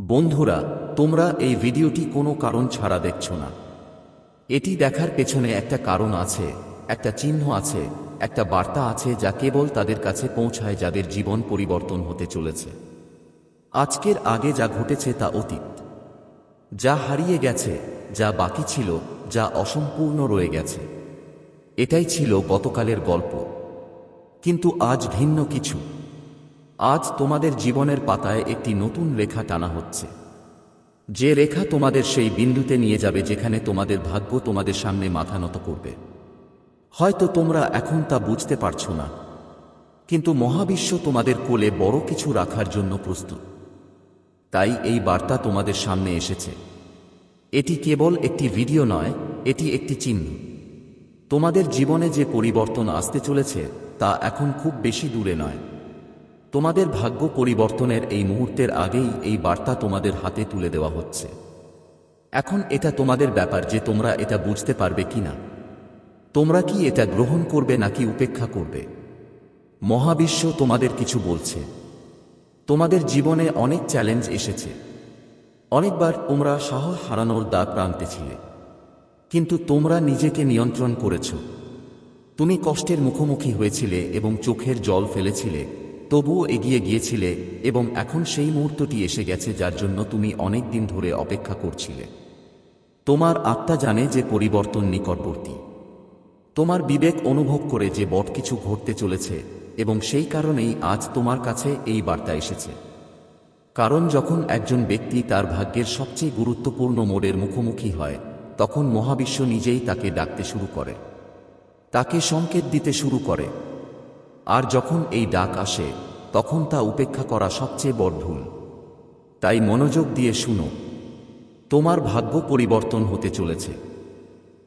বন্ধুরা, তোমরা এই ভিডিওটি কোনো কারণ ছাড়া দেখছ না। এটি দেখার পেছনে একটা কারণ আছে, একটা চিহ্ন আছে, একটা বার্তা আছে যা কেবল তাদের কাছে পৌঁছায় যাদের জীবন পরিবর্তন হতে চলেছে। আজকের আগে যা ঘটেছে তা অতীত। যা হারিয়ে গেছে, যা বাকি ছিল, যা অসম্পূর্ণ রয়ে গেছে। এটাই ছিল গতকালের গল্প। কিন্তু আজ ভিন্ন কিছু। আজ তোমাদের জীবনের পাতায় একটি নতুন রেখা টানা হচ্ছে। যে রেখা তোমাদের সেই বিন্দুতে নিয়ে যাবে যেখানে তোমাদের ভাগ্য তোমাদের সামনে মাথা নত করবে। হয়তো তোমরা এখন তা বুঝতে পারছ না। কিন্তু মহাবিশ্ব তোমাদের কোলে বড় কিছু রাখার জন্য প্রস্তুত। তাই এই বার্তা তোমাদের সামনে এসেছে। এটি কেবল একটি ভিডিও নয়, এটি একটি চিহ্ন। তোমাদের জীবনে যে পরিবর্তন আসতে চলেছে, তা এখন খুব বেশি দূরে নয়। তোমাদের ভাগ্য পরিবর্তনের এই মুহূর্তের আগেই এই বার্তা তোমাদের হাতে তুলে দেওয়া হচ্ছে। এখন এটা তোমাদের ব্যাপার যে তোমরা এটা বুঝতে পারবে কি না। তোমরা কি এটা গ্রহণ করবে নাকি উপেক্ষা করবে? মহাবিশ্ব তোমাদের কিছু বলছে। তোমাদের জীবনে অনেক চ্যালেঞ্জ এসেছে। অনেকবার তোমরা সাহস হারানোর দ্বার প্রান্তে ছিলে। কিন্তু তোমরা নিজেকে নিয়ন্ত্রণ করেছ। তুমি কষ্টের মুখোমুখি হয়েছিলে এবং চোখের জল ফেলেছিলে। তবুও এগিয়ে গিয়েছিলে এবং এখন সেই মুহূর্তটি এসে গেছে যার জন্য তুমি অনেক দিন ধরে অপেক্ষা করছিলে। তোমার আত্মা জানে যে পরিবর্তন নিকটবর্তী। তোমার বিবেক অনুভব করে যে বট কিছু ঘটতে চলেছে এবং সেই কারণেই আজ তোমার কাছে এই বার্তা এসেছে। কারণ যখন একজন ব্যক্তি তার ভাগ্যের সবচেয়ে গুরুত্বপূর্ণ মোড়ের মুখোমুখি হয়, তখন মহাবিশ্ব নিজেই তাকে ডাকতে শুরু করে। তাকে সংকেত দিতে শুরু করে। আর যখন এই ডাক আসে, তখন তা উপেক্ষা করা সবচেয়ে বড় ভুল। তাই মনোযোগ দিয়ে শুনো, তোমার ভাগ্য পরিবর্তন হতে চলেছে।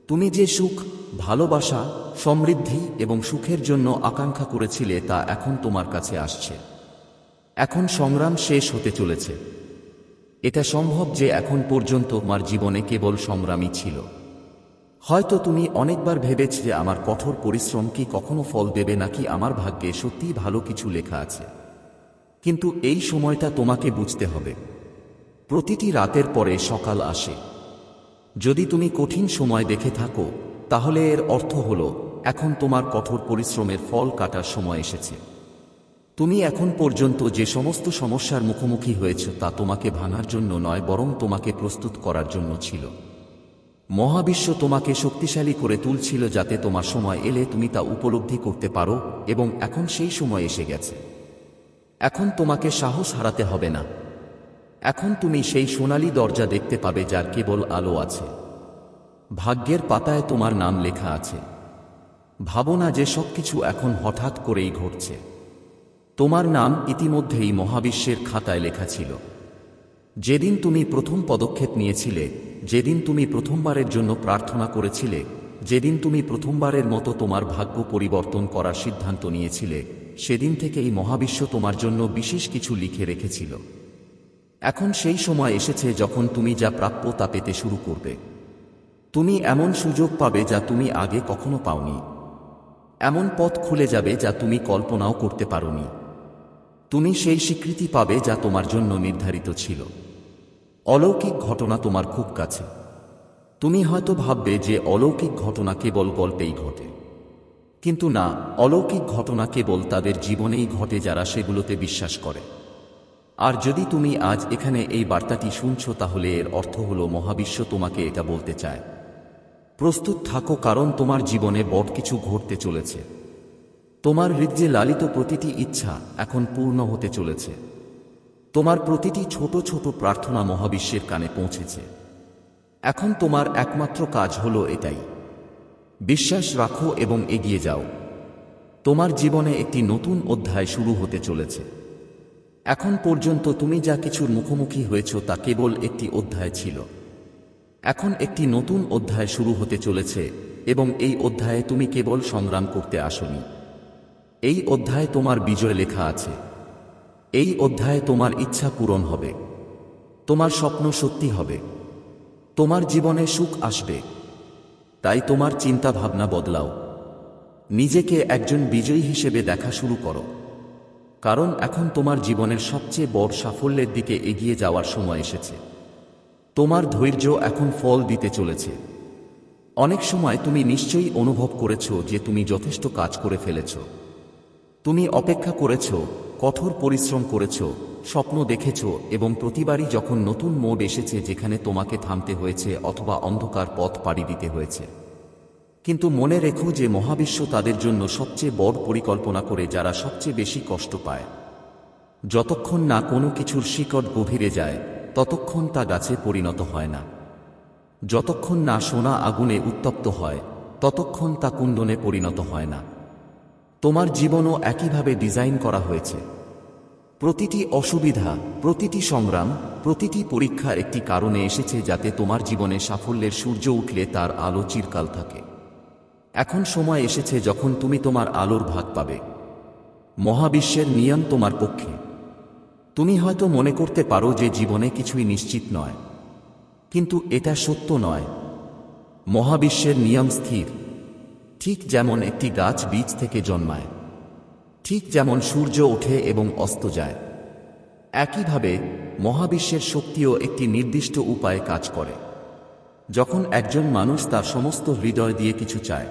তুমি যে সুখ, ভালোবাসা, সমৃদ্ধি এবং সুখের জন্য আকাঙ্ক্ষা করেছিলে তা এখন তোমার কাছে আসছে। এখন সংগ্রাম শেষ হতে চলেছে। এটা সম্ভব যে এখন পর্যন্ত তোমার জীবনে কেবল সংগ্রামই ছিল। হয়তো তুমি অনেকবার ভেবেছ যে আমার কঠোর পরিশ্রম কি কখনো ফল দেবে নাকি আমার ভাগ্যে সত্যিই ভালো কিছু লেখা আছে। কিন্তু এই সময়টা তোমাকে বুঝতে হবে। প্রতিটি রাতের পরে সকাল আসে। যদি তুমি কঠিন সময় দেখে থাকো, তাহলে এর অর্থ হল, এখন তোমার কঠোর পরিশ্রমের ফল কাটার সময় এসেছে। তুমি এখন পর্যন্ত যে সমস্ত সমস্যার মুখোমুখি হয়েছ তা তোমাকে ভাঙার জন্য নয়, বরং তোমাকে প্রস্তুত করার জন্য ছিল। মহাবিশ্ব তোমাকে শক্তিশালী করে তুলছিল যাতে তোমার সময় এলে তুমি তা উপলব্ধি করতে পারো এবং এখন সেই সময় এসে গেছে। এখন তোমাকে সাহস হারাতে হবে না। এখন তুমি সেই সোনালী দরজা দেখতে পাবে যার কেবল আলো আছে। ভাগ্যের পাতায় তোমার নাম লেখা আছে। ভাবো না যে সবকিছু এখন হঠাৎ করেই ঘটছে। তোমার নাম ইতিমধ্যেই মহাবিশ্বের খাতায় লেখা ছিল। যেদিন তুমি প্রথম পদক্ষেপ নিয়েছিলে যেদিন তুমি প্রথমবারের জন্য প্রার্থনা করেছিলে, যেদিন তুমি প্রথমবারের মতো তোমার ভাগ্য পরিবর্তন করার সিদ্ধান্ত নিয়েছিলে, সেদিন থেকেই মহাবিশ্ব তোমার জন্য বিশেষ কিছু লিখে রেখেছিল। এখন সেই সময় এসেছে যখন তুমি যা প্রাপ্য তা পেতে শুরু করবে। তুমি এমন সুযোগ পাবে যা তুমি আগে কখনো পাওনি। এমন পথ খুলে যাবে যা তুমি কল্পনাও করতে পারোনি। তুমি সেই স্বীকৃতি পাবে যা তোমার জন্য নির্ধারিত ছিল। অলৌকিক ঘটনা তোমার খুব কাছে। তুমি হয়তো ভাববে যে অলৌকিক ঘটনা কেবল গল্পেই ঘটে। কিন্তু না, অলৌকিক ঘটনা কেবল তাদের জীবনেই ঘটে যারা সেগুলোতে বিশ্বাস করে। আর যদি তুমি আজ এখানে এই বার্তাটি শুনছ, তাহলে এর অর্থ হল, মহাবিশ্ব তোমাকে এটা বলতে চায়। প্রস্তুত থাকো, কারণ তোমার জীবনে বড় কিছু ঘটতে চলেছে। তোমার হৃদয়ে লালিত প্রতিটি ইচ্ছা এখন পূর্ণ হতে চলেছে। তোমার প্রতিটি ছোট ছোট প্রার্থনা মহাবিশ্বের কানে পৌঁছেছে। এখন তোমার একমাত্র কাজ হলো এটাই। বিশ্বাস রাখো এবং এগিয়ে যাও। তোমার জীবনে একটি নতুন অধ্যায় শুরু হতে চলেছে। এখন পর্যন্ত তুমি যা কিছুর মুখোমুখি হয়েছ তা কেবল একটি অধ্যায় ছিল। এখন একটি নতুন অধ্যায় শুরু হতে চলেছে এবং এই অধ্যায়ে তুমি কেবল সংগ্রাম করতে আসনি। এই অধ্যায়ে তোমার বিজয় লেখা আছে। এই অধ্যায়ে তোমার ইচ্ছা পূরণ হবে। তোমার স্বপ্ন সত্যি হবে। তোমার জীবনে সুখ আসবে। তাই তোমার চিন্তা ভাবনা বদলাও। নিজেকে একজন বিজয়ী হিসেবে দেখা শুরু করো। কারণ এখন তোমার জীবনের সবচেয়ে বড় সাফল্যের দিকে এগিয়ে যাওয়ার সময় এসেছে। তোমার ধৈর্য এখন ফল দিতে চলেছে। অনেক সময় তুমি নিশ্চয়ই অনুভব করেছ যে তুমি যথেষ্ট কাজ করে ফেলেছ। তুমি অপেক্ষা করেছ কঠোর পরিশ্রম করেছ, স্বপ্ন দেখেছ এবং প্রতিবারই যখন নতুন মোড এসেছে যেখানে তোমাকে থামতে হয়েছে অথবা অন্ধকার পথ পাড়ি দিতে হয়েছে। কিন্তু মনে রেখো যে মহাবিশ্ব তাদের জন্য সবচেয়ে বড় পরিকল্পনা করে যারা সবচেয়ে বেশি কষ্ট পায়। যতক্ষণ না কোনো কিছুর শিকট গভীরে যায়, ততক্ষণ তা গাছে পরিণত হয় না। যতক্ষণ না সোনা আগুনে উত্তপ্ত হয়, ততক্ষণ তা কুণ্ডনে পরিণত হয় না। তোমার জীবনও একইভাবে ডিজাইন করা হয়েছে। প্রতিটি অসুবিধা, প্রতিটি সংগ্রাম, প্রতিটি পরীক্ষা একটি কারণে এসেছে যাতে তোমার জীবনে সাফল্যের সূর্য উঠলে তার আলো চিরকাল থাকে। এখন সময় এসেছে যখন তুমি তোমার আলোর ভাগ পাবে। মহাবিশ্বের নিয়ম তোমার পক্ষে। তুমি হয়তো মনে করতে পারো যে জীবনে কিছুই নিশ্চিত নয়। কিন্তু এটা সত্য নয়। মহাবিশ্বের নিয়ম স্থির। ঠিক যেমন একটি গাছ বীজ থেকে জন্মায়, ঠিক যেমন সূর্য ওঠে এবং অস্ত যায়, একইভাবে মহাবিশ্বের শক্তিও একটি নির্দিষ্ট উপায়ে কাজ করে। যখন একজন মানুষ তার সমস্ত হৃদয় দিয়ে কিছু চায়,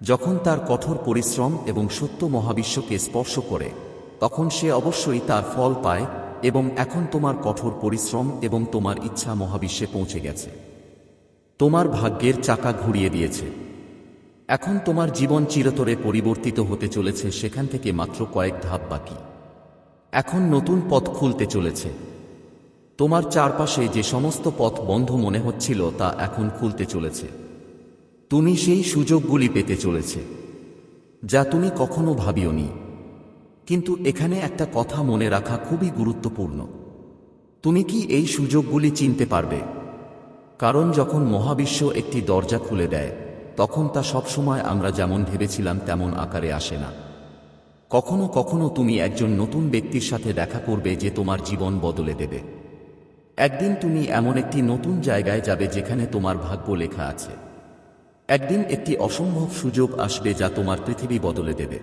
যখন তার কঠোর পরিশ্রম এবং সত্য মহাবিশ্বকে স্পর্শ করে, তখন সে অবশ্যই তার ফল পায় এবং এখন তোমার কঠোর পরিশ্রম এবং তোমার ইচ্ছা মহাবিশ্বে পৌঁছে গেছে। তোমার ভাগ্যের চাকা ঘুরিয়ে দিয়েছে। এখন তোমার জীবন চিরতরে পরিবর্তিত হতে চলেছে, সেখান থেকে মাত্র কয়েক ধাপ বাকি। এখন নতুন পথ খুলতে চলেছে। তোমার চারপাশে যে সমস্ত পথ বন্ধ মনে হচ্ছিল, তা এখন খুলতে চলেছে। তুমি সেই সুযোগগুলি পেতে চলেছে, যা তুমি কখনো ভাবিওনি। কিন্তু এখানে একটা কথা মনে রাখা খুবই গুরুত্বপূর্ণ। তুমি কি এই সুযোগগুলি চিনতে পারবে? কারণ যখন মহাবিশ্ব একটি দরজা খুলে দেয় তখন তা সবসময় আমরা যেমন ভেবেছিলাম, তেমন আকারে আসে না। কখনো কখনো তুমি একজন নতুন ব্যক্তির সাথে দেখা করবে যে তোমার জীবন বদলে দেবে। একদিন তুমি এমন একটি নতুন জায়গায় যাবে যেখানে তোমার ভাগ্য লেখা আছে। একদিন একটি অসম্ভব সুযোগ আসবে যা তোমার পৃথিবী বদলে দেবে।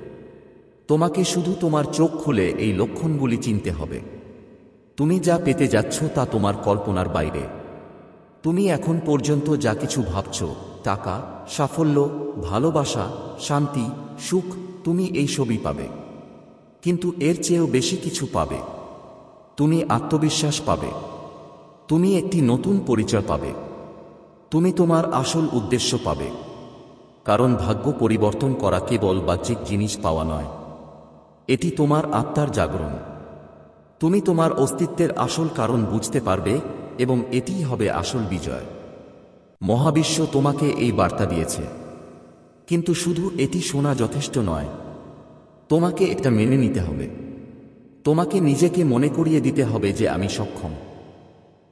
তোমাকে শুধু তোমার চোখ খুলে এই লক্ষণগুলি চিনতে হবে। তুমি যা পেতে যাচ্ছ তা তোমার কল্পনার বাইরে। তুমি এখন পর্যন্ত যা কিছু ভাবছ টাকা, সাফল্য, ভালোবাসা, শান্তি, সুখ তুমি এই সবই পাবে। কিন্তু এর চেয়েও বেশি কিছু পাবে। তুমি আত্মবিশ্বাস পাবে। তুমি একটি নতুন পরিচয় পাবে। তুমি তোমার আসল উদ্দেশ্য পাবে। কারণ ভাগ্য পরিবর্তন করা কেবল বাহ্যিক জিনিস পাওয়া নয়। এটি তোমার আত্মার জাগরণ। তুমি তোমার অস্তিত্বের আসল কারণ বুঝতে পারবে এবং এটিই হবে আসল বিজয়। মহাবিশ্ব তোমাকে এই বার্তা দিয়েছে। কিন্তু শুধু এটি শোনা যথেষ্ট নয়, তোমাকে এটা মেনে নিতে হবে। তোমাকে নিজেকে মনে করিয়ে দিতে হবে যে আমি সক্ষম।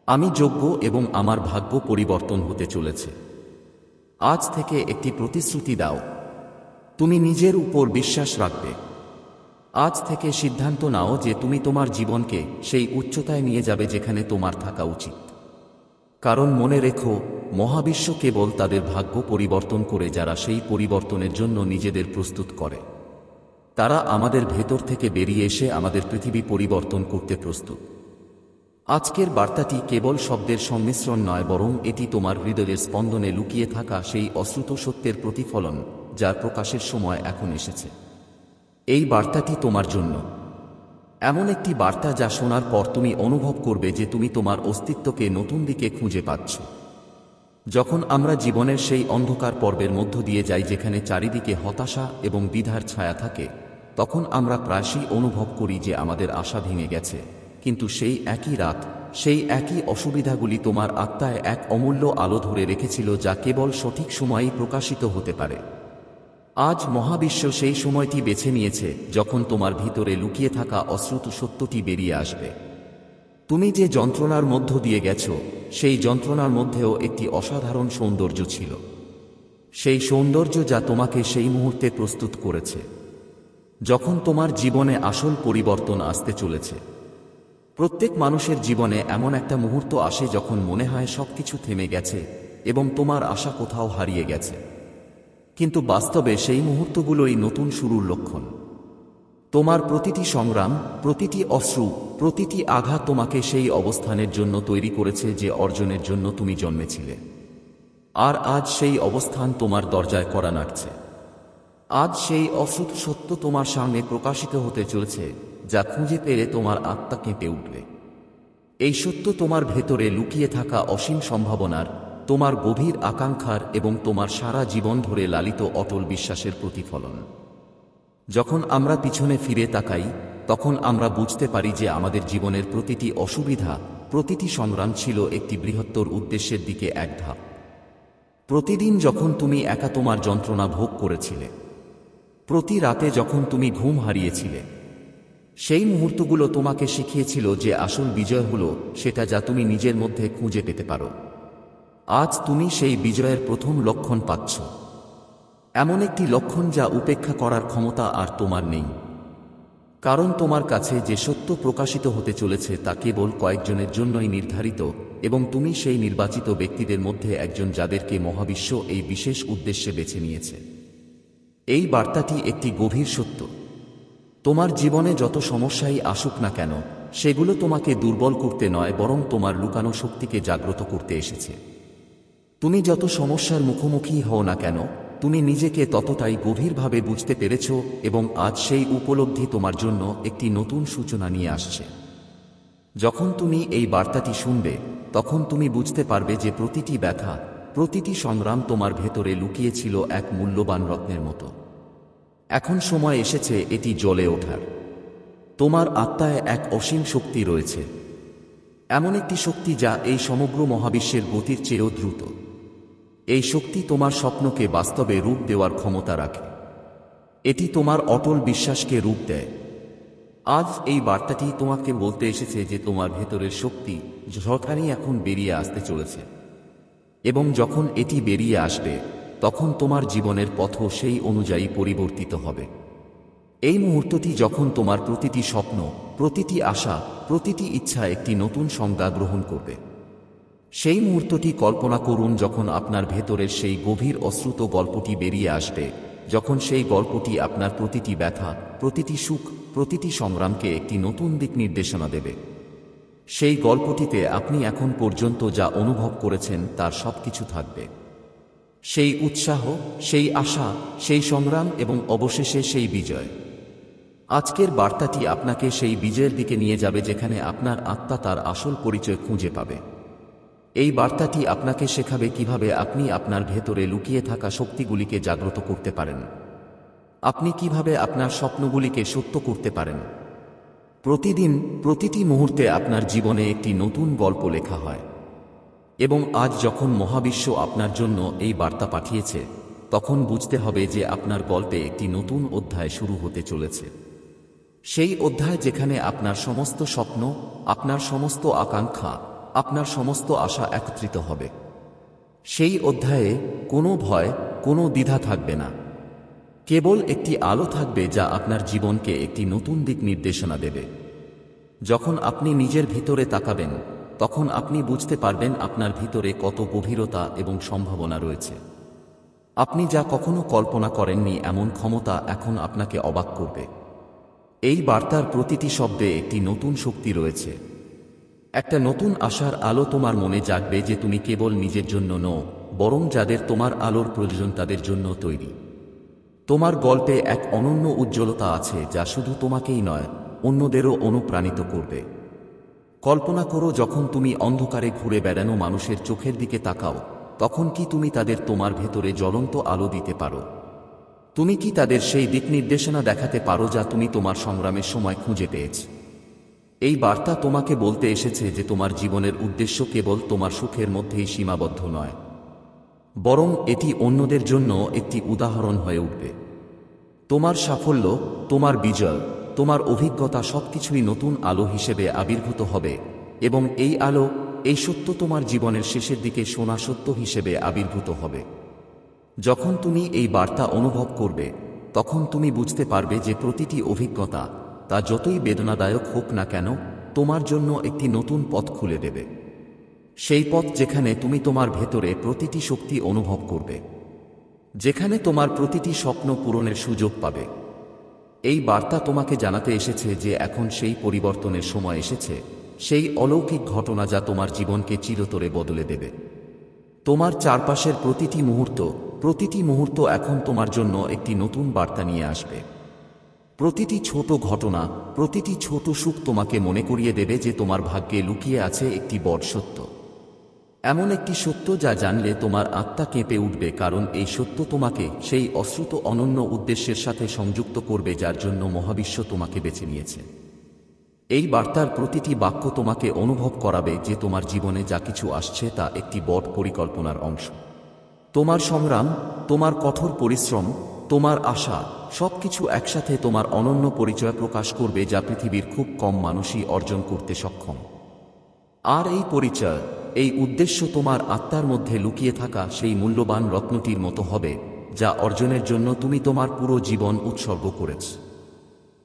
আমি যোগ্য এবং আমার ভাগ্য পরিবর্তন হতে চলেছে। আজ থেকে একটি প্রতিশ্রুতি দাও। তুমি নিজের উপর বিশ্বাস রাখবে। আজ থেকে সিদ্ধান্ত নাও যে তুমি তোমার জীবনকে সেই উচ্চতায় নিয়ে যাবে যেখানে তোমার থাকা উচিত। কারণ মনে রেখো মহাবিশ্ব কেবল তাদের ভাগ্য পরিবর্তন করে যারা সেই পরিবর্তনের জন্য নিজেদের প্রস্তুত করে। তারা আমাদের ভেতর থেকে বেরিয়ে এসে আমাদের পৃথিবী পরিবর্তন করতে প্রস্তুত। আজকের বার্তাটি কেবল শব্দের সংমিশ্রণ নয়, বরং এটি তোমার হৃদয়ের স্পন্দনে লুকিয়ে থাকা সেই অশ্রুত সত্যের প্রতিফলন যার প্রকাশের সময় এখন এসেছে। এই বার্তাটি তোমার জন্য। এমন একটি বার্তা যা শোনার পর তুমি অনুভব করবে যে তুমি তোমার অস্তিত্বকে নতুন দিকে খুঁজে পাচ্ছ। যখন আমরা জীবনের সেই অন্ধকার পর্বের মধ্য দিয়ে যাই যেখানে চারিদিকে হতাশা এবং দ্বিধার ছায়া থাকে, তখন আমরা প্রায়শই অনুভব করি যে আমাদের আশা ভেঙে গেছে। কিন্তু সেই একই রাত, সেই একই অসুবিধাগুলি তোমার আত্মায় এক অমূল্য আলো ধরে রেখেছিল যা কেবল সঠিক সময়েই প্রকাশিত হতে পারে। আজ মহাবিশ্ব সেই সময়টি বেছে নিয়েছে যখন তোমার ভিতরে লুকিয়ে থাকা অশ্রুত সত্যটি বেরিয়ে আসবে। তুমি যে যন্ত্রণার মধ্য দিয়ে গেছ, সেই যন্ত্রণার মধ্যেও একটি অসাধারণ সৌন্দর্য ছিল। সেই সৌন্দর্য যা তোমাকে সেই মুহূর্তে প্রস্তুত করেছে। যখন তোমার জীবনে আসল পরিবর্তন আসতে চলেছে। প্রত্যেক মানুষের জীবনে এমন একটা মুহূর্ত আসে যখন মনে হয় সবকিছু থেমে গেছে এবং তোমার আশা কোথাও হারিয়ে গেছে। কিন্তু বাস্তবে সেই মুহূর্তগুলোই নতুন শুরুর লক্ষণ। তোমার প্রতিটি সংগ্রাম, প্রতিটি অশ্রু, প্রতিটি আঘাত তোমাকে সেই অবস্থানের জন্য তৈরি করেছে যে অর্জনের জন্য তুমি জন্মেছিলে। আর আজ সেই অবস্থান তোমার দরজায় করা নাড়ছে। আজ সেই অসুত সত্য তোমার সামনে প্রকাশিত হতে চলেছে, যা খুঁজে পেলে তোমার আত্মা কেঁপে উঠবে। এই সত্য তোমার ভেতরে লুকিয়ে থাকা অসীম সম্ভাবনার, তোমার গভীর আকাঙ্ক্ষার এবং তোমার সারা জীবন ধরে লালিত অটল বিশ্বাসের প্রতিফলন। যখন আমরা পিছনে ফিরে তাকাই, তখন আমরা বুঝতে পারি যে আমাদের জীবনের প্রতিটি অসুবিধা, প্রতিটি সংগ্রাম ছিল একটি বৃহত্তর উদ্দেশ্যের দিকে এক ধাপ। প্রতিদিন যখন তুমি একা তোমার যন্ত্রণা ভোগ করেছিলে, প্রতি রাতে যখন তুমি ঘুম হারিয়েছিলে, সেই মুহূর্তগুলো তোমাকে শিখিয়েছিল যে আসল বিজয় হলো সেটা যা তুমি নিজের মধ্যে খুঁজে পেতে পারো। আজ তুমি সেই বিজয়ের প্রথম লক্ষণ পাচ্ছ। এমন একটি লক্ষণ যা উপেক্ষা করার ক্ষমতা আর তোমার নেই। কারণ তোমার কাছে যে সত্য প্রকাশিত হতে চলেছে তা কেবল কয়েকজনের জন্যই নির্ধারিত এবং তুমি সেই নির্বাচিত ব্যক্তিদের মধ্যে একজন যাদেরকে মহাবিশ্ব এই বিশেষ উদ্দেশ্যে বেছে নিয়েছে। এই বার্তাটি একটি গভীর সত্য। তোমার জীবনে যত সমস্যাই আসুক না কেন, সেগুলো তোমাকে দুর্বল করতে নয়, বরং তোমার লুকানো শক্তিকে জাগ্রত করতে এসেছে। তুমি যত সমস্যার মুখোমুখি হও না কেন তুমি নিজেকে ততটাই গভীরভাবে বুঝতে পেরেছ এবং আজ সেই উপলব্ধি তোমার জন্য একটি নতুন সূচনা নিয়ে আসছে। যখন তুমি এই বার্তাটি শুনবে, তখন তুমি বুঝতে পারবে যে প্রতিটি ব্যথা, প্রতিটি সংগ্রাম তোমার ভেতরে লুকিয়েছিল এক মূল্যবান রত্নের মতো। এখন সময় এসেছে এটি জলে ওঠার। তোমার আত্মায় এক অসীম শক্তি রয়েছে। এমন একটি শক্তি যা এই সমগ্র মহাবিশ্বের গতির চেয়েও দ্রুত। এই শক্তি তোমার স্বপ্নকে বাস্তবে রূপ দেওয়ার ক্ষমতা রাখে। এটি তোমার অটল বিশ্বাসকে রূপ দেয়। আজ এই বার্তাটি তোমাকে বলতে এসেছে যে তোমার ভেতরের শক্তি ঝড়খানি এখন বেরিয়ে আসতে চলেছে। এবং যখন এটি বেরিয়ে আসবে, তখন তোমার জীবনের পথও সেই অনুযায়ী পরিবর্তিত হবে। এই মুহূর্তটি যখন তোমার প্রতিটি স্বপ্ন, প্রতিটি আশা, প্রতিটি ইচ্ছা একটি নতুন সংজ্ঞা গ্রহণ করবে। সেই মুহূর্তটি কল্পনা করুন যখন আপনার ভেতরের সেই গভীর অশ্রুত গল্পটি বেরিয়ে আসবে, যখন সেই গল্পটি আপনার প্রতিটি ব্যথা, প্রতিটি সুখ, প্রতিটি সংগ্রামকে একটি নতুন দিক নির্দেশনা দেবে। সেই গল্পটিতে আপনি এখন পর্যন্ত যা অনুভব করেছেন তার সবকিছু থাকবে। সেই উৎসাহ, সেই আশা, সেই সংগ্রাম এবং অবশেষে সেই বিজয়। আজকের বার্তাটি আপনাকে সেই বিজয়ের দিকে নিয়ে যাবে যেখানে আপনার আত্মা তার আসল পরিচয় খুঁজে পাবে। এই বার্তাটি আপনাকে শেখাবে কীভাবে আপনি আপনার ভেতরে লুকিয়ে থাকা শক্তিগুলিকে জাগ্রত করতে পারেন। আপনি কীভাবে আপনার স্বপ্নগুলিকে সত্য করতে পারেন। প্রতিদিন, প্রতিটি মুহূর্তে আপনার জীবনে একটি নতুন গল্প লেখা হয়। এবং আজ যখন মহাবিশ্ব আপনার জন্য এই বার্তা পাঠিয়েছে, তখন বুঝতে হবে যে আপনার গল্পে একটি নতুন অধ্যায় শুরু হতে চলেছে। সেই অধ্যায় যেখানে আপনার সমস্ত স্বপ্ন, আপনার সমস্ত আকাঙ্ক্ষা আপনার সমস্ত আশা একত্রিত হবে। সেই অধ্যায়ে কোনো ভয়, কোনো দ্বিধা থাকবে না। কেবল একটি আলো থাকবে যা আপনার জীবনকে একটি নতুন দিক নির্দেশনা দেবে। যখন আপনি নিজের ভিতরে তাকাবেন, তখন আপনি বুঝতে পারবেন আপনার ভিতরে কত গভীরতা এবং সম্ভাবনা রয়েছে। আপনি যা কখনো কল্পনা করেননি এমন ক্ষমতা এখন আপনাকে অবাক করবে। এই বার্তার প্রতিটি শব্দে একটি নতুন শক্তি রয়েছে। একটা নতুন আশার আলো তোমার মনে জাগবে যে তুমি কেবল নিজের জন্য নও, বরং যাদের তোমার আলোর প্রয়োজন তাদের জন্য তৈরি। তোমার গল্পে এক অনন্য উজ্জ্বলতা আছে যা শুধু তোমাকেই নয়, অন্যদেরও অনুপ্রাণিত করবে। কল্পনা করো যখন তুমি অন্ধকারে ঘুরে বেড়ানো মানুষের চোখের দিকে তাকাও, তখন কি তুমি তাদের তোমার ভেতরে জ্বলন্ত আলো দিতে পারো? তুমি কি তাদের সেই দিক নির্দেশনা দেখাতে পারো যা তুমি তোমার সংগ্রামের সময় খুঁজে পেয়েছ? এই বার্তা তোমাকে বলতে এসেছে যে তোমার জীবনের উদ্দেশ্য কেবল তোমার সুখের মধ্যেই সীমাবদ্ধ নয়, বরং এটি অন্যদের জন্য একটি উদাহরণ হয়ে উঠবে। তোমার সাফল্য, তোমার বিজয়, তোমার অভিজ্ঞতা সবকিছুই নতুন আলো হিসেবে আবির্ভূত হবে এবং এই আলো, এই সত্য তোমার জীবনের শেষের দিকে সোনা সত্য হিসেবে আবির্ভূত হবে। যখন তুমি এই বার্তা অনুভব করবে, তখন তুমি বুঝতে পারবে যে প্রতিটি অভিজ্ঞতা তা যতই বেদনাদায়ক হোক না কেন, তোমার জন্য একটি নতুন পথ খুলে দেবে। সেই পথ যেখানে তুমি তোমার ভেতরে প্রতিটি শক্তি অনুভব করবে। যেখানে তোমার প্রতিটি স্বপ্ন পূরণের সুযোগ পাবে। এই বার্তা তোমাকে জানাতে এসেছে যে এখন সেই পরিবর্তনের সময় এসেছে, সেই অলৌকিক ঘটনা যা তোমার জীবনকে চিরতরে বদলে দেবে। তোমার চারপাশের প্রতিটি মুহূর্ত প্রতিটি মুহূর্ত এখন তোমার জন্য একটি নতুন বার্তা নিয়ে আসবে। প্রতিটি ছোট ঘটনা, প্রতিটি ছোট সুখ তোমাকে মনে করিয়ে দেবে যে তোমার ভাগ্যে লুকিয়ে আছে একটি বড় সত্য। এমন একটি সত্য যা জানলে তোমার আত্মা কেঁপে উঠবে কারণ এই সত্য তোমাকে সেই অশ্রুত অনন্য উদ্দেশ্যের সাথে সংযুক্ত করবে যার জন্য মহাবিশ্ব তোমাকে বেছে নিয়েছে। এই বার্তার প্রতিটি বাক্য তোমাকে অনুভব করাবে যে তোমার জীবনে যা কিছু আসছে তা একটি বট পরিকল্পনার অংশ। তোমার সংগ্রাম, তোমার কঠোর পরিশ্রম, তোমার আশা সবকিছু একসাথে তোমার অনন্য পরিচয় প্রকাশ করবে যা পৃথিবীর খুব কম মানুষই অর্জন করতে সক্ষম। আর এই পরিচয়, এই উদ্দেশ্য তোমার আত্মার মধ্যে লুকিয়ে থাকা সেই মূল্যবান রত্নটির মতো হবে, যা অর্জনের জন্য তুমি তোমার পুরো জীবন উৎসর্গ করেছ।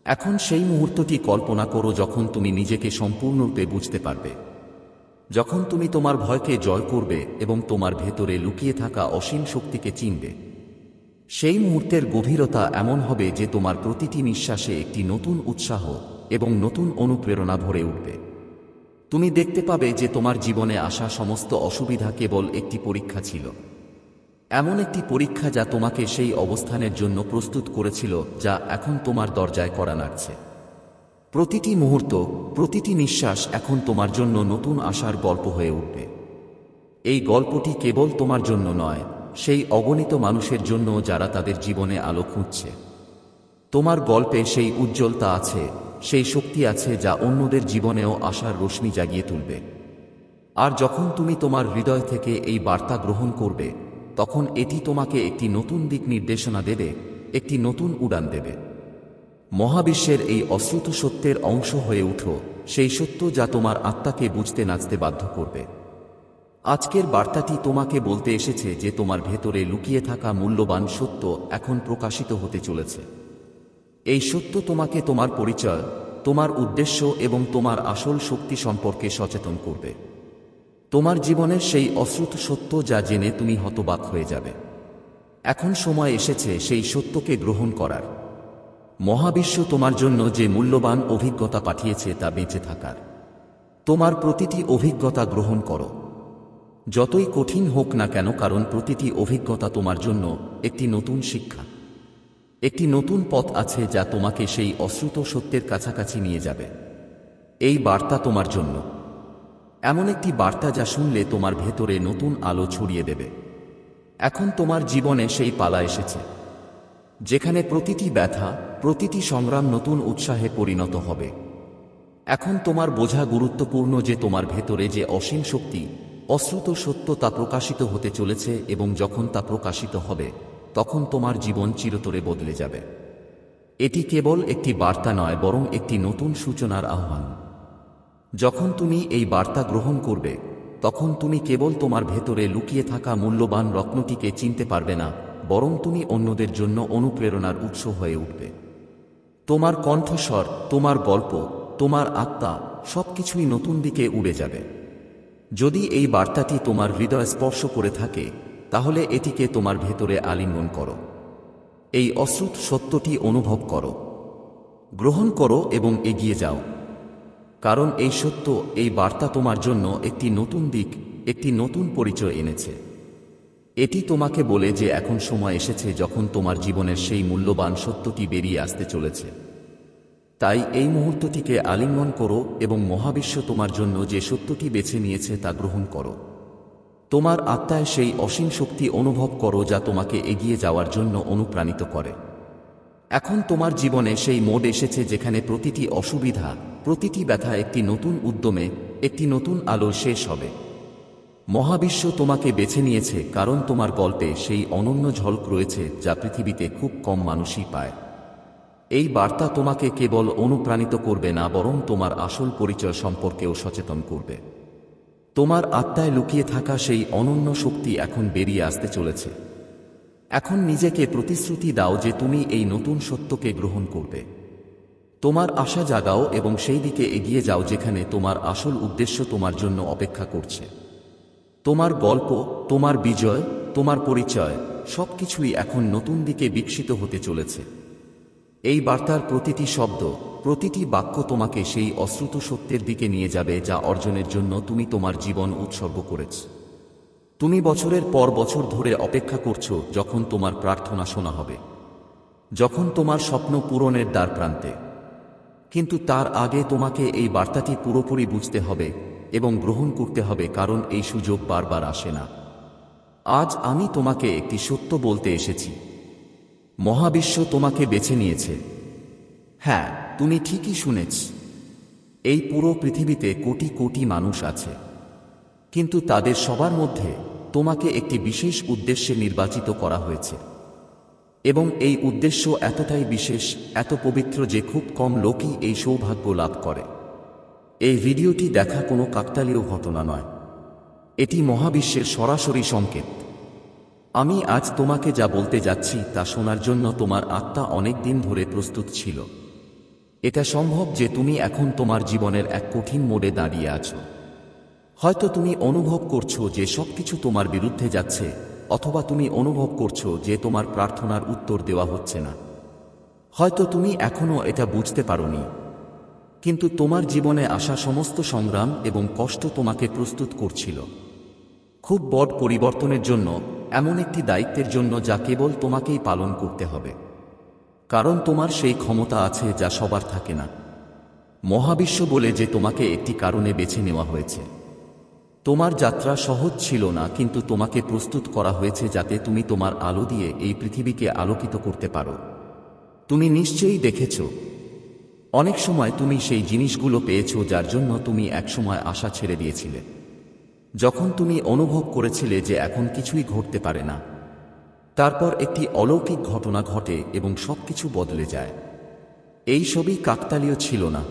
এখন সেই মুহূর্তটি কল্পনা করো যখন তুমি নিজেকে সম্পূর্ণরূপে বুঝতে পারবে। যখন তুমি তোমার ভয়কে জয় করবে এবং তোমার ভেতরে লুকিয়ে থাকা অসীম শক্তিকে চিনবে। সেই মুহূর্তের গভীরতা এমন হবে যে তোমার প্রতিটি নিঃশ্বাসে একটি নতুন উৎসাহ এবং নতুন অনুপ্রেরণা ভরে উঠবে। তুমি দেখতে পাবে যে তোমার জীবনে আসা সমস্ত অসুবিধা কেবল একটি পরীক্ষা ছিল। এমন একটি পরীক্ষা যা তোমাকে সেই অবস্থানের জন্য প্রস্তুত করেছিল, যা এখন তোমার দরজায় করা নাড়ছে। প্রতিটি মুহূর্ত, প্রতিটি নিঃশ্বাস এখন তোমার জন্য নতুন আশার গল্প হয়ে উঠবে। এই গল্পটি কেবল তোমার জন্য নয় সেই অগণিত মানুষের জন্য যারা তাদের জীবনে আলো খুঁজছে। তোমার গল্পে সেই উজ্জ্বলতা আছে, সেই শক্তি আছে যা অন্যদের জীবনেও আশার রশ্মি জাগিয়ে তুলবে। আর যখন তুমি তোমার হৃদয় থেকে এই বার্তা গ্রহণ করবে, তখন এটি তোমাকে একটি নতুন দিক নির্দেশনা দেবে, একটি নতুন উড়ান দেবে। মহাবিশ্বের এই অশ্রুত সত্যের অংশ হয়ে উঠো, সেই সত্য যা তোমার আত্মাকে বুঝতে নাচতে বাধ্য করবে। আজকের বার্তাটি তোমাকে বলতে এসেছে যে তোমার ভেতরে লুকিয়ে থাকা মূল্যবান সত্য এখন প্রকাশিত হতে চলেছে। এই সত্য তোমাকে তোমার পরিচয়, তোমার উদ্দেশ্য এবং তোমার আসল শক্তি সম্পর্কে সচেতন করবে। তোমার জীবনের সেই অশ্রুত সত্য যা জেনে তুমি হতবাক হয়ে যাবে। এখন সময় এসেছে সেই সত্যকে গ্রহণ করার। মহাবিশ্ব তোমার জন্য যে মূল্যবান অভিজ্ঞতা পাঠিয়েছে তা বেঁচে থাকার। তোমার প্রতিটি অভিজ্ঞতা গ্রহণ করো। যতই কঠিন হোক না কেন, কারণ প্রতিটি অভিজ্ঞতা তোমার জন্য একটি নতুন শিক্ষা। একটি নতুন পথ আছে যা তোমাকে সেই অশ্রুত সত্যের কাছাকাছি নিয়ে যাবে। এই বার্তা তোমার জন্য। এমন একটি বার্তা যা শুনলে তোমার ভেতরে নতুন আলো ছড়িয়ে দেবে। এখন তোমার জীবনে সেই পালা এসেছে, যেখানে প্রতিটি ব্যথা, প্রতিটি সংগ্রাম নতুন উৎসাহে পরিণত হবে। এখন তোমার বোঝা গুরুত্বপূর্ণ যে তোমার ভেতরে যে অসীম শক্তি অশ্রুত সত্য তা প্রকাশিত হতে চলেছে এবং যখন তা প্রকাশিত হবে, তখন তোমার জীবন চিরতরে বদলে যাবে। এটি কেবল একটি বার্তা নয়, বরং একটি নতুন সূচনার আহ্বান। যখন তুমি এই বার্তা গ্রহণ করবে, তখন তুমি কেবল তোমার ভেতরে লুকিয়ে থাকা মূল্যবান রত্নটিকে চিনতে পারবে না, বরং তুমি অন্যদের জন্য অনুপ্রেরণার উৎস হয়ে উঠবে। তোমার কণ্ঠস্বর, তোমার গল্প, তোমার আত্মা সবকিছুই নতুন দিকে উড়ে যাবে। যদি এই বার্তাটি তোমার হৃদয় স্পর্শ করে থাকে, তাহলে এটিকে তোমার ভেতরে আলিঙ্গন করো। এই অশ্রুত সত্যটি অনুভব করো। গ্রহণ করো এবং এগিয়ে যাও। কারণ এই সত্য, এই বার্তা তোমার জন্য একটি নতুন দিক, একটি নতুন পরিচয় এনেছে। এটি তোমাকে বলে যে এখন সময় এসেছে যখন তোমার জীবনের সেই মূল্যবান সত্যটি বেরিয়ে আসতে চলেছে। তাই এই মুহূর্তটিকে আলিঙ্গন করো এবং মহাবিশ্ব তোমার জন্য যে সত্যটি বেছে নিয়েছে তা গ্রহণ করো। তোমার আত্মায় সেই অসীম শক্তি অনুভব করো যা তোমাকে এগিয়ে যাওয়ার জন্য অনুপ্রাণিত করে। এখন তোমার জীবনে সেই মোড এসেছে যেখানে প্রতিটি অসুবিধা, প্রতিটি ব্যথা একটি নতুন উদ্যমে, একটি নতুন আলো শেষ হবে। মহাবিশ্ব তোমাকে বেছে নিয়েছে কারণ তোমার গল্পে সেই অনন্য ঝলক রয়েছে যা পৃথিবীতে খুব কম মানুষই পায়। এই বার্তা তোমাকে কেবল অনুপ্রাণিত করবে না, বরং তোমার আসল পরিচয় সম্পর্কেও সচেতন করবে। তোমার আত্মায় লুকিয়ে থাকা সেই অনন্য শক্তি এখন বেরিয়ে আসতে চলেছে। এখন নিজেকে প্রতিশ্রুতি দাও যে তুমি এই নতুন সত্যকে গ্রহণ করবে। তোমার আশা জাগাও এবং সেই দিকে এগিয়ে যাও যেখানে তোমার আসল উদ্দেশ্য তোমার জন্য অপেক্ষা করছে। তোমার গল্প, তোমার বিজয়, তোমার পরিচয় সবকিছুই এখন নতুন দিকে বিকশিত হতে চলেছে। এই বার্তার প্রতিটি শব্দ, প্রতিটি বাক্য তোমাকে সেই অশ্রুত সত্যের দিকে নিয়ে যাবে যা অর্জনের জন্য তুমি তোমার জীবন উৎসর্গ করেছ। তুমি বছরের পর বছর ধরে অপেক্ষা করছ যখন তোমার প্রার্থনা শোনা হবে, যখন তোমার স্বপ্ন পূরণের দ্বার প্রান্তে। কিন্তু তার আগে তোমাকে এই বার্তাটি পুরোপুরি বুঝতে হবে এবং গ্রহণ করতে হবে কারণ এই সুযোগ বারবার আসে না। আজ আমি তোমাকে একটি সত্য বলতে এসেছি। মহাবিশ্ব তোমাকে বেছে নিয়েছে। হ্যাঁ তুমি ঠিকই শুনেছ। এই পুরো পৃথিবীতে কোটি কোটি মানুষ আছে। কিন্তু তাদের সবার মধ্যে তোমাকে একটি বিশেষ উদ্দেশ্যে নির্বাচিত করা হয়েছে। এবং এই উদ্দেশ্য এতটাই বিশেষ, এত পবিত্র যে খুব কম লোকই এই সৌভাগ্য লাভ করে। এই ভিডিওটি দেখা কোনো কাকতালীয় ঘটনা নয়। এটি মহাবিশ্বের সরাসরি সংকেত। আমি আজ তোমাকে যা বলতে যাচ্ছি তা শোনার জন্য তোমার আত্মা অনেক দিন ধরে প্রস্তুত ছিল। এটা সম্ভব যে তুমি এখন তোমার জীবনের এক কঠিন মোড়ে দাঁড়িয়ে আছো। হয়তো তুমি অনুভব করছ যে সবকিছু তোমার বিরুদ্ধে যাচ্ছে, অথবা তুমি অনুভব করছ যে তোমার প্রার্থনার উত্তর দেওয়া হচ্ছে না। হয়তো তুমি এখনও এটা বুঝতে পারোনি। কিন্তু তোমার জীবনে আসা সমস্ত সংগ্রাম এবং কষ্ট তোমাকে প্রস্তুত করছিল। খুব বড় পরিবর্তনের জন্য, এমন একটি দায়িত্বের জন্য যা কেবল তোমাকেই পালন করতে হবে। কারণ তোমার সেই ক্ষমতা আছে যা সবার থাকে না। মহাবিশ্ব বলে যে তোমাকে একটি কারণে বেছে নেওয়া হয়েছে। তোমার যাত্রা সহজ ছিল না, কিন্তু তোমাকে প্রস্তুত করা হয়েছে যাতে তুমি তোমার আলো দিয়ে এই পৃথিবীকে আলোকিত করতে পারো। তুমি নিশ্চয়ই দেখেছ, অনেক সময় তুমি সেই জিনিসগুলো পেয়েছ যার জন্য তুমি একসময় আশা ছেড়ে দিয়েছিলে। যখন তুমি অনুভব করেছিলে যে এখন কিছুই ঘটতে পারে না, তারপর একটি অলৌকিক ঘটনা ঘটে এবং সবকিছু বদলে যায়। এই সবই কাকতালীয় ছিল না।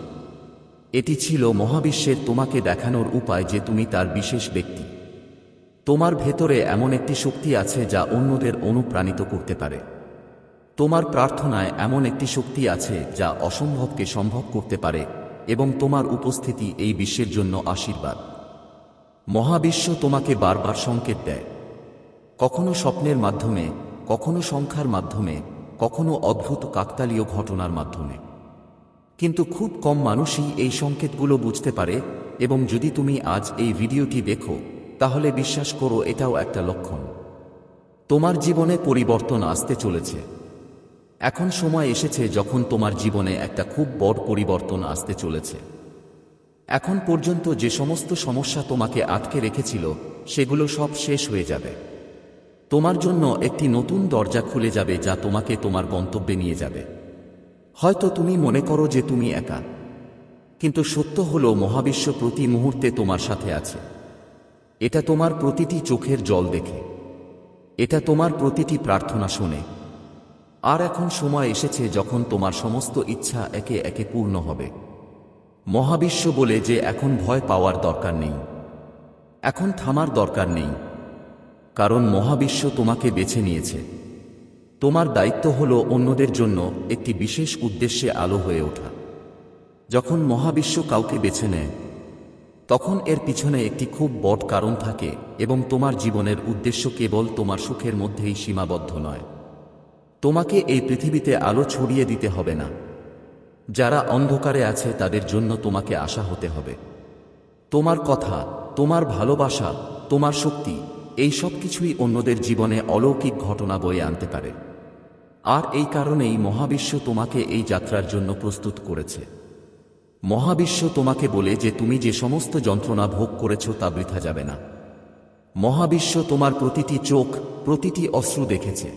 এটি ছিল মহাবিশ্বের তোমাকে দেখানোর উপায় যে তুমি তার বিশেষ ব্যক্তি। তোমার ভেতরে এমন একটি শক্তি আছে যা অন্যদের অনুপ্রাণিত করতে পারে। তোমার প্রার্থনায় এমন একটি শক্তি আছে যা অসম্ভবকে সম্ভব করতে পারে এবং তোমার উপস্থিতি এই বিশ্বের জন্য আশীর্বাদ। মহাবিশ্ব তোমাকে বারবার সংকেত দেয়। কখনো স্বপ্নের মাধ্যমে, কখনো সংখ্যার মাধ্যমে, কখনো অদ্ভুত কাকতালীয় ঘটনার মাধ্যমে। কিন্তু খুব কম মানুষই এই সংকেতগুলো বুঝতে পারে এবং যদি তুমি আজ এই ভিডিওটি দেখো, তাহলে বিশ্বাস করো এটাও একটা লক্ষণ। তোমার জীবনে পরিবর্তন আসতে চলেছে। এখন সময় এসেছে যখন তোমার জীবনে একটা খুব বড় পরিবর্তন আসতে চলেছে। এখন পর্যন্ত যে সমস্ত সমস্যা তোমাকে আটকে রেখেছিল, সেগুলো সব শেষ হয়ে যাবে। তোমার জন্য একটি নতুন দরজা খুলে যাবে যা তোমাকে তোমার গন্তব্যে নিয়ে যাবে। হয়তো তুমি মনে করো যে তুমি একা, কিন্তু সত্য হলো মহাবিশ্ব প্রতি মুহূর্তে তোমার সাথে আছে। এটা তোমার প্রতিটি চোখের জল দেখে। এটা তোমার প্রতিটি প্রার্থনা শোনে। আর এখন সময় এসেছে যখন তোমার সমস্ত ইচ্ছা একে একে পূর্ণ হবে। মহাবিশ্ব বলে যে এখন ভয় পাওয়ার দরকার নেই। এখন থামার দরকার নেই। কারণ মহাবিশ্ব তোমাকে বেছে নিয়েছে। তোমার দায়িত্ব হল অন্যদের জন্য একটি বিশেষ উদ্দেশ্যে আলো হয়ে ওঠা। যখন মহাবিশ্ব কাউকে বেছে নেয়, তখন এর পিছনে একটি খুব বড় কারণ থাকে এবং তোমার জীবনের উদ্দেশ্য কেবল তোমার সুখের মধ্যেই সীমাবদ্ধ নয়। তোমাকে এই পৃথিবীতে আলো ছড়িয়ে দিতে হবে না। যারা অন্ধকারে আছে তাদের জন্য তোমাকে আশা হতে হবে। তোমার কথা, তোমার ভালোবাসা, তোমার শক্তি, এই সব কিছুই অন্যদের জীবনে অলৌকিক ঘটনা বয়ে আনতে পারে। আর এই কারণেই মহাবিশ্ব তোমাকে এই যাত্রার জন্য প্রস্তুত করেছে। মহাবিশ্ব তোমাকে বলে যে তুমি যে সমস্ত যন্ত্রণা ভোগ করেছ তা বৃথা যাবে না। মহাবিশ্ব তোমার প্রতিটি চোখ, প্রতিটি অশ্রু দেখেছে।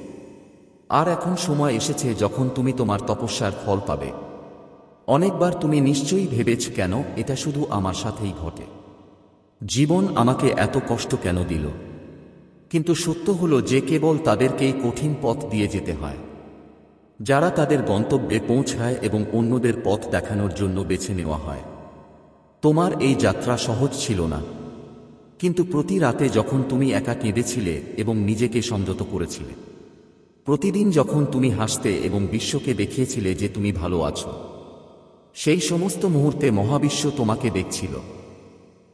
আর এখন সময় এসেছে যখন তুমি তোমার তপস্যার ফল পাবে। অনেকবার তুমি নিশ্চয়ই ভেবেছ কেন এটা শুধু আমার সাথেই ঘটে। জীবন আমাকে এত কষ্ট কেন দিল? কিন্তু সত্য হলো যে কেবল তাদেরকেই কঠিন পথ দিয়ে যেতে হয়। যারা তাদের গন্তব্যে পৌঁছায় এবং অন্যদের পথ দেখানোর জন্য বেছে নেওয়া হয়। তোমার এই যাত্রা সহজ ছিল না। কিন্তু প্রতি রাতে যখন তুমি একা কেঁদেছিলে এবং নিজেকে সংযত করেছিলে, প্রতিদিন যখন তুমি হাসতে এবং বিশ্বকে দেখিয়েছিলে যে তুমি ভালো আছো সেই সমস্ত মুহূর্তে মহাবিশ্ব তোমাকে দেখছিল।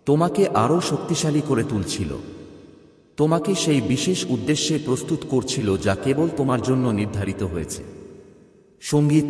তোমাকে আরও শক্তিশালী করে তুলছিল। তোমাকে সেই বিশেষ উদ্দেশ্যে প্রস্তুত করছিল যা কেবল তোমার জন্য নির্ধারিত হয়েছে। সংগীত